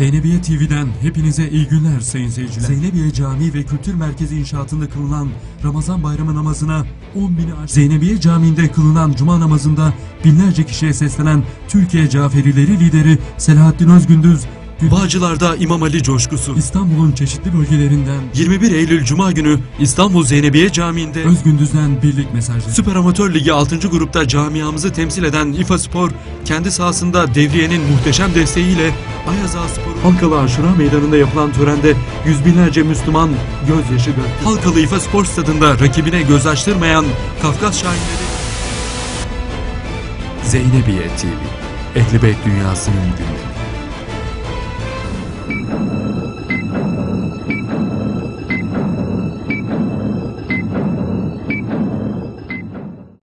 Zeynebiye TV'den hepinize iyi günler sayın seyirciler. Zeynebiye Camii ve Kültür Merkezi inşaatında kılınan Ramazan bayramı namazına 10 bini aşkın. Zeynebiye Camii'nde kılınan Cuma namazında binlerce kişiye seslenen Türkiye Caferileri lideri Selahattin Özgündüz, Bağcılar'da İmam Ali coşkusu. İstanbul'un çeşitli bölgelerinden 21 Eylül Cuma günü İstanbul Zeynebiye Camii'nde Özgündüz'den birlik mesajları. Süper Amatör Ligi 6. grupta camiamızı temsil eden İFA Spor kendi sahasında devriyenin muhteşem desteğiyle Ayaza Spor'u Halkalı Aşura Meydanı'nda yapılan törende yüz binlerce Müslüman gözyaşı döktü. Halkalı İFA Spor Stadında rakibine göz açtırmayan Kafkas Şahinleri Zeynebiye TV Ehli Beyt Dünyası'nın gündemi